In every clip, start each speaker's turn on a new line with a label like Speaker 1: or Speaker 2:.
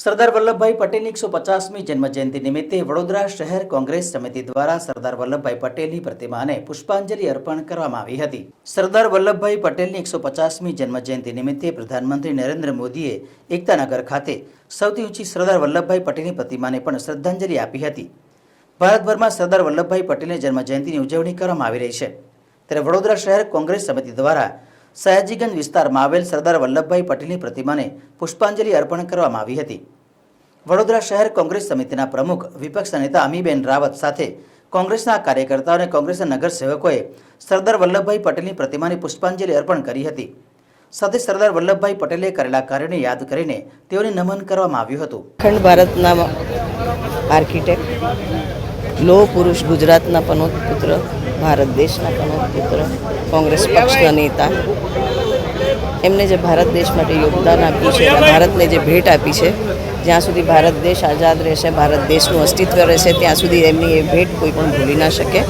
Speaker 1: સરદાર વલ્લભભાઈ પટેલની એકસો પચાસમી જન્મજયંતિ નિમિત્તે વડોદરા શહેર કોંગ્રેસ સમિતિ દ્વારા સરદાર વલ્લભભાઈ પટેલની પ્રતિમાને પુષ્પાંજલિ અર્પણ કરવામાં આવી હતી. સરદાર વલ્લભભાઈ પટેલની એકસો પચાસમી જન્મજયંતિ નિમિત્તે પ્રધાનમંત્રી નરેન્દ્ર મોદીએ એકતાનગર ખાતે સૌથી ઊંચી સરદાર વલ્લભભાઈ પટેલની પ્રતિમાને પણ શ્રદ્ધાંજલિ આપી હતી. ભારતભરમાં સરદાર વલ્લભભાઈ પટેલની જન્મજયંતિની ઉજવણી કરવામાં આવી રહી છે. ત્યારે વડોદરા શહેર કોંગ્રેસ સમિતિ દ્વારા સયાજીગંજ વિસ્તારમાં આવેલ સરદાર વલ્લભભાઈ પટેલની પ્રતિમાને પુષ્પાંજલિ અર્પણ કરવામાં આવી હતી. વડોદરા શહેર કોંગ્રેસ સમિતિના પ્રમુખ વિપક્ષના નેતા અમીબેન રાવત સાથે કોંગ્રેસના કાર્યકર્તાઓ અને કોંગ્રેસના નગરસેવકોએ સરદાર વલ્લભભાઈ પટેલની પ્રતિમાને પુષ્પાંજલિ અર્પણ કરી હતી. સાથે સરદાર વલ્લભભાઈ પટેલે કરેલા કાર્યને યાદ કરીને તેઓને નમન કરવામાં આવ્યું હતું.
Speaker 2: અખંડ ભારતના આર્કિટેક્ટ લોહ પુરુષ ગુજરાતના પનોત પુત્ર ભારત દેશના પનોત પુત્ર કોંગ્રેસ પક્ષના નેતા. એમને જે ભારત દેશ માટે યોગદાન આપ્યું છે ભારતને જે ભેટ આપી છે, જ્યાં સુધી ભારત દેશ આઝાદ રહેશે, ભારત દેશનું અસ્તિત્વ રહેશે, ત્યાં સુધી એમની એ ભેટ કોઈ પણ ભૂલી ના શકે.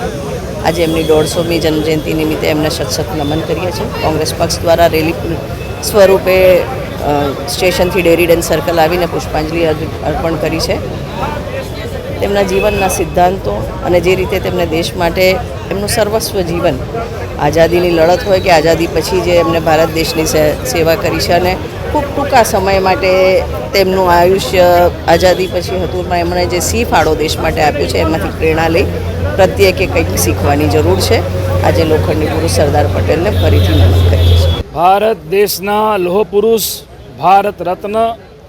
Speaker 2: આજે એમની દોઢસોમી જન્મજયંતિ નિમિત્તે એમને સત સત નમન કરીએ છીએ. કોંગ્રેસ પક્ષ દ્વારા રેલી સ્વરૂપે સ્ટેશનથી ડેરીડન સર્કલ આવીને પુષ્પાંજલિ અર્પ- અર્પણ કરી છે. તેમના જીવનના સિદ્ધાંતો અને જે રીતે તેમને દેશ માટે એમનું સર્વસ્વ જીવન, આઝાદીની લડત હોય કે આઝાદી પછી જે એમને ભારત દેશની સેવા કરી છે અને ખૂબ ટૂંકા સમય માટે તેમનું આયુષ્ય આઝાદી પછી હતું પણ એમણે જે સી ફાળો દેશ માટે આપ્યો છે એમાંથી પ્રેરણા લઈ પ્રત્યેકે કંઈક શીખવાની જરૂર છે. આજે લોખંડી પુરુષ સરદાર પટેલને ફરીથી નમન કરીએ છીએ.
Speaker 3: ભારત દેશના લોહ પુરુષ ભારત રત્ન,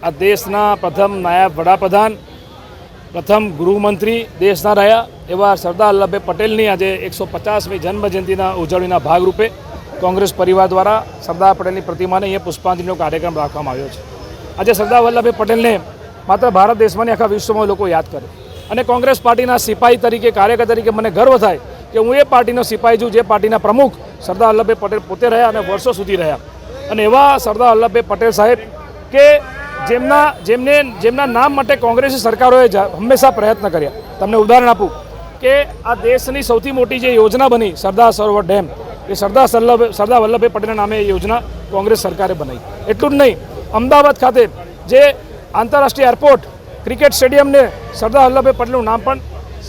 Speaker 3: આ દેશના પ્રથમ નાયબ વડાપ્રધાન પ્રથમ ગૃહમંત્રી દેશના રહ્યા એવા સરદાર વલ્લભભાઈ પટેલની આજે એકસો પચાસમી જન્મજયંતિના ઉજવણીના ભાગરૂપે કોંગ્રેસ પરિવાર દ્વારા સરદાર પટેલની પ્રતિમાને અહીંયા પુષ્પાંજલિનો કાર્યક્રમ રાખવામાં આવ્યો છે. આજે સરદાર વલ્લભભાઈ પટેલને માત્ર ભારત દેશમાં નહીં, આખા વિશ્વમાં લોકો યાદ કરે. અને કોંગ્રેસ પાર્ટીના સિપાહી તરીકે કાર્યકર તરીકે મને ગર્વ થાય કે હું એ પાર્ટીનો સિપાહી છું જે પાર્ટીના પ્રમુખ સરદાર વલ્લભભાઈ પટેલ પોતે રહ્યા અને વર્ષો સુધી રહ્યા. અને એવા સરદાર વલ્લભભાઈ પટેલ સાહેબ કે જેમના જેમને જેમના નામ માટે કોંગ્રેસી સરકારોએ હંમેશા પ્રયત્ન કર્યા. તમને ઉદાહરણ આપું કે આ દેશની સૌથી મોટી જે યોજના બની, સરદાર સરોવર ડેમ, એ સરદાર સલ્લભ, સરદાર વલ્લભભાઈ પટેલના નામે એ યોજના કોંગ્રેસ સરકારે બનાવી. એટલું જ નહીં, અમદાવાદ ખાતે જે આંતરરાષ્ટ્રીય એરપોર્ટ, ક્રિકેટ સ્ટેડિયમને સરદાર વલ્લભભાઈ પટેલનું નામ પણ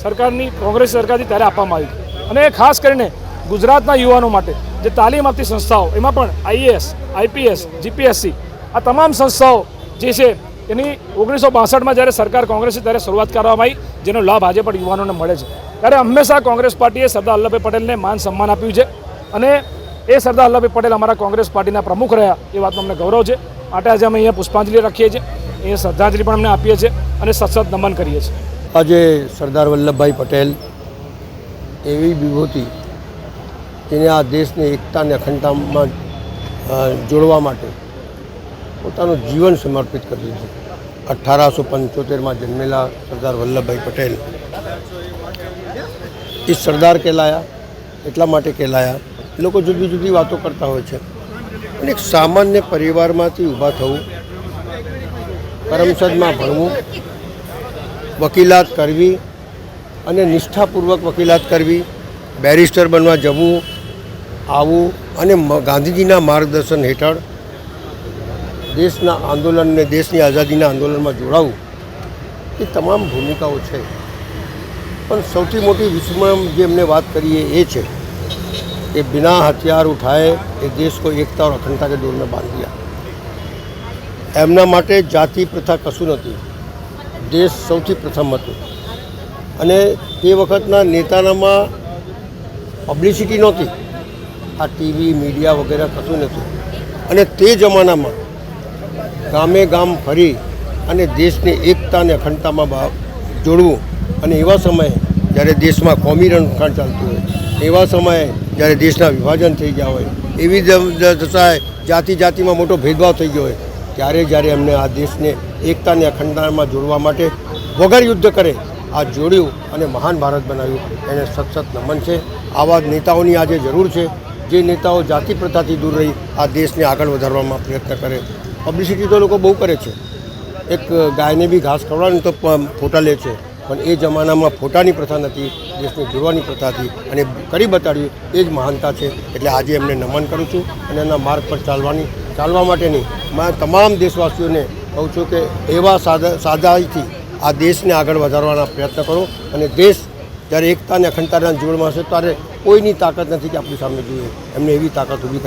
Speaker 3: સરકારની, કોંગ્રેસ સરકારથી ત્યારે આપવામાં આવ્યું અને ખાસ કરીને ગુજરાતના યુવાનો માટે જે તાલીમ આપતી સંસ્થાઓ, એમાં પણ આઈએએસ, આઈપીએસ, જીપીએસસી, આ તમામ સંસ્થાઓ જે છે, એની ઓગણીસો બાસઠમાં જ્યારે સરકાર કોંગ્રેસની ત્યારે શરૂઆત કરવામાં આવી, જેનો લાભ આજે પણ યુવાનોને મળે છે. ત્યારે હંમેશા કોંગ્રેસ પાર્ટીએ સરદાર વલ્લભભાઈ પટેલને માન સન્માન આપ્યું છે અને એ સરદાર વલ્લભભાઈ પટેલ અમારા કોંગ્રેસ પાર્ટીના પ્રમુખ રહ્યા, એ વાતનો અમને ગૌરવ છે. માટે આજે અમે અહીંયા પુષ્પાંજલિ રાખીએ છીએ, અહીંયા શ્રદ્ધાંજલિ પણ અમને આપીએ છીએ અને સતસત નમન કરીએ છીએ.
Speaker 4: આજે સરદાર વલ્લભભાઈ પટેલ એવી વિભૂતિ જેને આ દેશની એકતા અને અખંડતામાં જોડવા માટે પોતાનું જીવન સમર્પિત કર્યું છે અઠારસો પંચોતેરમાં જન્મેલા સરદાર વલ્લભભાઈ પટેલ. એ સરદાર કહેલાયા, એટલા માટે કહેલાયા. લોકો જુદી જુદી વાતો કરતા હોય છે. અને એક સામાન્ય પરિવારમાંથી ઊભા થવું કરમસદમાં ભણવું, વકીલાત કરવી અને નિષ્ઠાપૂર્વક વકીલાત કરવી, બેરિસ્ટર બનવા જવું, આવવું અને ગાંધીજીના માર્ગદર્શન હેઠળ દેશના આંદોલનને દેશની આઝાદીના આંદોલનમાં જોડાવું એ તમામ ભૂમિકાઓ છે. પણ સૌથી મોટી વિશ્વમાં જે એમને વાત કરીએ એ છે કે બિના હથિયાર ઉઠાએ એ દેશ કોઈ એકતા ઓર અખંડતા કે દોરને બાંધ્યા એમના માટે જાતિ પ્રથા કશું નથી. દેશ સૌથી પ્રથમ હતું. અને તે વખતના નેતાનામાં પબ્લિસિટી નહોતી. આ ટીવી મીડિયા વગેરે કશું નહોતું અને તે જમાનામાં ગામે ગામ ફરી અને દેશની એકતા અને અખંડતામાં જોડવું. અને એવા સમયે જ્યારે દેશમાં કોમી રણખાણ ચાલતું હોય, એવા સમયે જ્યારે દેશના વિભાજન થઈ ગયા હોય, એવી દશાએ જાતિ જાતિમાં મોટો ભેદભાવ થઈ ગયો હોય, ત્યારે જ્યારે એમને આ દેશને એકતા અને અખંડતામાં જોડવા માટે વગર યુદ્ધ કરે, આ જોડ્યું અને મહાન ભારત બનાવ્યું, એને સતત નમન છે. આવા નેતાઓની આજે જરૂર છે. જે નેતાઓ જાતિ પ્રથાથી દૂર રહી, આ દેશને આગળ વધારવામાં પ્રયત્ન કરે. પબ્લિસિટી તો લોકો બહુ કરે છે. એક ગાયને બી ઘાસ ખવડાવે તો ફોટા લે છે. પણ એ જમાનામાં ફોટાની પ્રથા નથી, દેશને જોડવાની પ્રથા હતી અને કરી બતાડ્યું, એ જ મહાનતા છે. એટલે આજે એમને નમન કરું છું અને એના માર્ગ પર ચાલવાની, ચાલવા માટેની મારા તમામ દેશવાસીઓને કહું છું કે એવા સાદા, સાદાઈથી આ દેશને આગળ વધારવાના પ્રયત્ન કરો અને દેશ જ્યારે એકતા અને અખંડતાના જોડમાં હશે, ત્યારે કોઈની તાકાત નથી કે આપણી સામે જોઈએ. એમને એવી તાકાત ઊભી